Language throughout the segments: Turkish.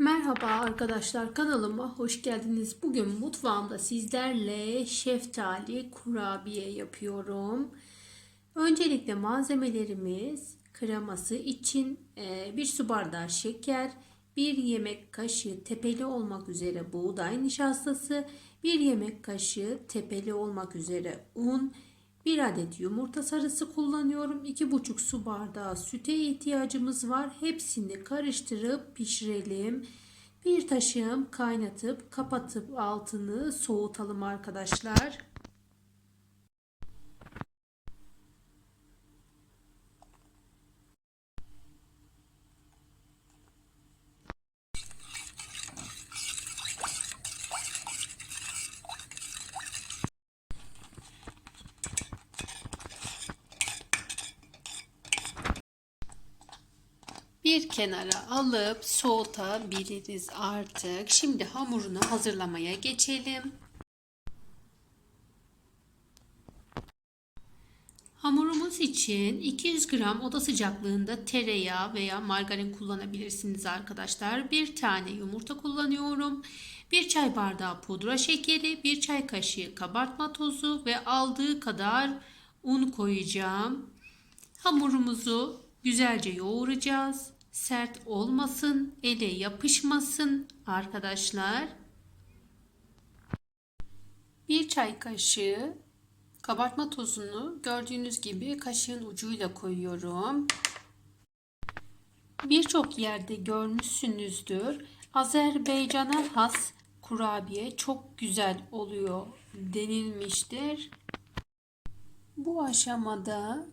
Merhaba arkadaşlar kanalıma hoş geldiniz. Bugün mutfağımda sizlerle şeftali kurabiye yapıyorum. Öncelikle malzemelerimiz kreması için e, bir su bardağı şeker, bir yemek kaşığı tepeli olmak üzere buğday nişastası, bir yemek kaşığı tepeli olmak üzere un, bir adet yumurta sarısı kullanıyorum. 2,5 su bardağı süte ihtiyacımız var. Hepsini karıştırıp pişirelim. Bir taşım kaynatıp kapatıp altını soğutalım arkadaşlar. Bir kenara alıp soğutabiliriz artık. Şimdi hamurunu hazırlamaya geçelim. Hamurumuz için 200 gram oda sıcaklığında tereyağı veya margarin kullanabilirsiniz arkadaşlar. Bir tane yumurta kullanıyorum. Bir çay bardağı pudra şekeri, bir çay kaşığı kabartma tozu ve aldığı kadar un koyacağım. Hamurumuzu güzelce yoğuracağız. Sert olmasın, ele yapışmasın arkadaşlar. Bir çay kaşığı kabartma tozunu gördüğünüz gibi kaşığın ucuyla koyuyorum. Birçok yerde görmüşsünüzdür. Azerbaycan'a has kurabiye çok güzel oluyor denilmiştir. Bu aşamada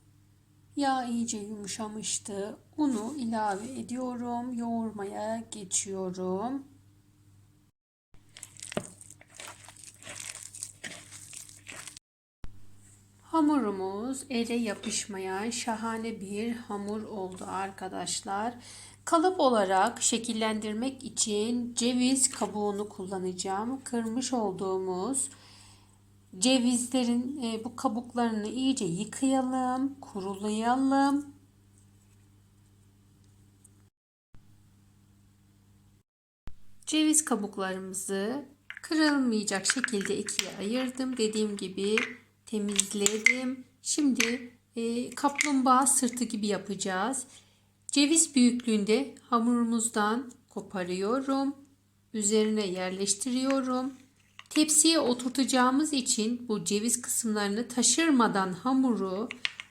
Yağ iyice yumuşamıştı. Unu ilave ediyorum. Yoğurmaya geçiyorum. Hamurumuz ele yapışmayan şahane bir hamur oldu arkadaşlar. Kalıp olarak şekillendirmek için ceviz kabuğunu kullanacağım. Kırmış olduğumuz Cevizlerin e, bu kabuklarını iyice yıkayalım, kurulayalım. Ceviz kabuklarımızı kırılmayacak şekilde ikiye ayırdım. Dediğim gibi temizledim. Şimdi e, kaplumbağa sırtı gibi yapacağız. Ceviz büyüklüğünde hamurumuzdan koparıyorum. Üzerine yerleştiriyorum. Tepsiye oturtacağımız için bu ceviz kısımlarını taşırmadan hamuru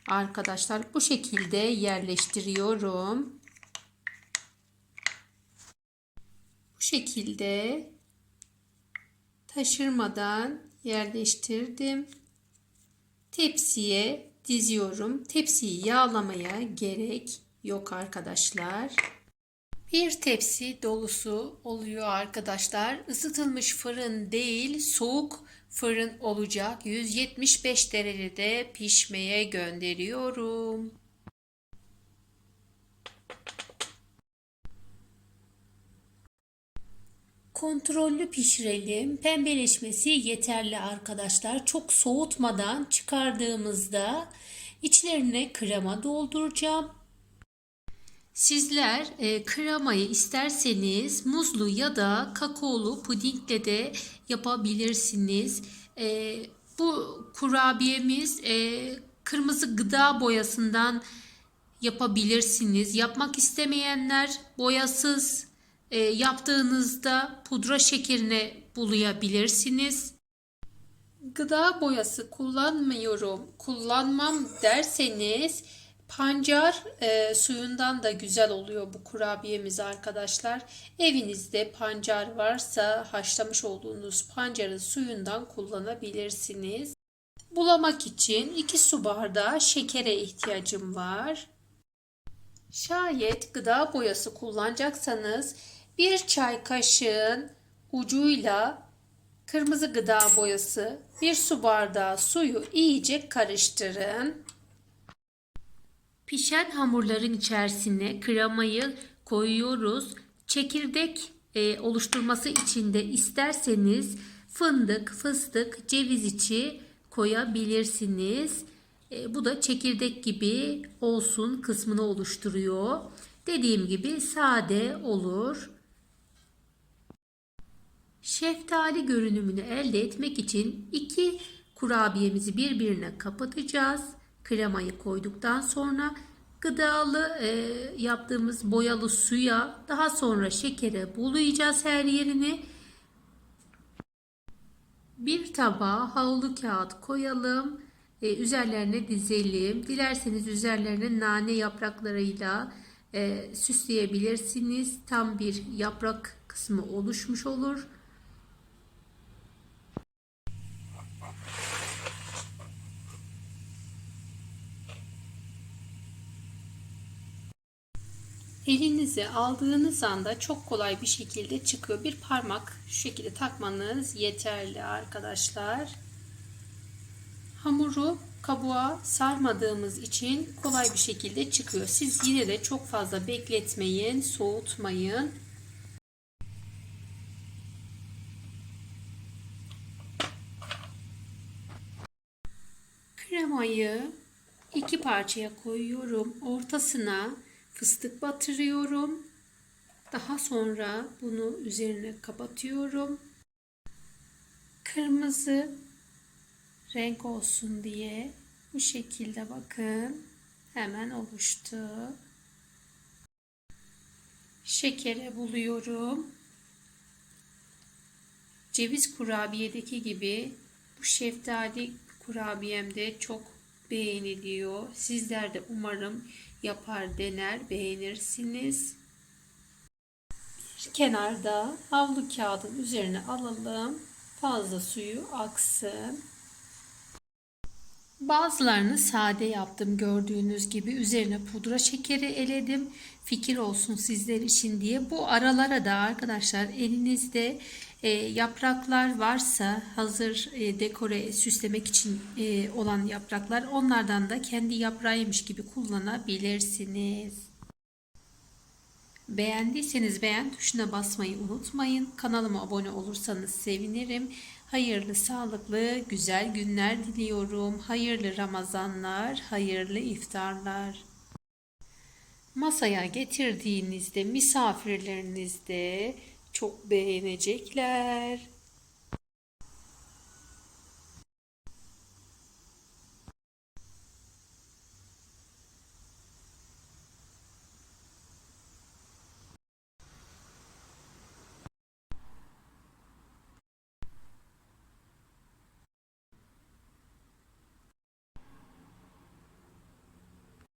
arkadaşlar bu şekilde yerleştiriyorum. Bu şekilde taşırmadan yerleştirdim. Tepsiye diziyorum. Tepsiyi yağlamaya gerek yok arkadaşlar. Bir tepsi dolusu oluyor arkadaşlar. Isıtılmış fırın değil, soğuk fırın olacak. 175 derecede pişmeye gönderiyorum. Kontrollü pişirelim. Pembeleşmesi yeterli arkadaşlar. Çok soğutmadan çıkardığımızda içlerine krema dolduracağım. Sizler e, kremayı isterseniz muzlu ya da kakaolu pudingle de yapabilirsiniz. E, bu kurabiyemiz e, kırmızı gıda boyasından yapabilirsiniz. Yapmak istemeyenler boyasız e, yaptığınızda pudra şekerine bulayabilirsiniz. Gıda boyası kullanmıyorum, kullanmam derseniz Pancar e, suyundan da güzel oluyor bu kurabiyemiz arkadaşlar. Evinizde pancar varsa haşlamış olduğunuz pancarın suyundan kullanabilirsiniz. Bulamak için 2 su bardağı şekere ihtiyacım var. Şayet gıda boyası kullanacaksanız bir çay kaşığın ucuyla kırmızı gıda boyası, bir su bardağı suyu iyice karıştırın. Pişen hamurların içerisine kremayı koyuyoruz. Çekirdek e, oluşturması için de isterseniz fındık, fıstık, ceviz içi koyabilirsiniz. E, bu da çekirdek gibi olsun kısmını oluşturuyor. Dediğim gibi sade olur. Şeftali görünümünü elde etmek için iki kurabiyemizi birbirine kapatacağız. Kremayı koyduktan sonra gıdalı e, yaptığımız boyalı suya daha sonra şekere bulayacağız her yerini. Bir tabağa havlu kağıt koyalım. E, üzerlerine dizelim. Dilerseniz üzerlerine nane yapraklarıyla e, süsleyebilirsiniz. Tam bir yaprak kısmı oluşmuş olur. Elinize aldığınız anda çok kolay bir şekilde çıkıyor. Bir parmak şu şekilde takmanız yeterli arkadaşlar. Hamuru kabuğa sarmadığımız için kolay bir şekilde çıkıyor. Siz yine de çok fazla bekletmeyin, soğutmayın. Kremayı iki parçaya koyuyorum. Ortasına fıstık batırıyorum. Daha sonra bunu üzerine kapatıyorum. Kırmızı renk olsun diye bu şekilde bakın hemen oluştu. Şekere buluyorum. Ceviz kurabiyedeki gibi bu şeftali kurabiyem de çok beğeniliyor. Sizler de umarım yapar dener beğenirsiniz. Bir kenarda havlu kağıdın üzerine alalım. Fazla suyu aksın. Bazılarını sade yaptım gördüğünüz gibi üzerine pudra şekeri eledim fikir olsun sizler için diye bu aralara da arkadaşlar elinizde e, yapraklar varsa hazır e, dekore süslemek için e, olan yapraklar onlardan da kendi yaprağıymış gibi kullanabilirsiniz. Beğendiyseniz beğen tuşuna basmayı unutmayın. Kanalıma abone olursanız sevinirim. Hayırlı, sağlıklı, güzel günler diliyorum. Hayırlı Ramazanlar, hayırlı iftarlar. Masaya getirdiğinizde misafirleriniz de çok beğenecekler.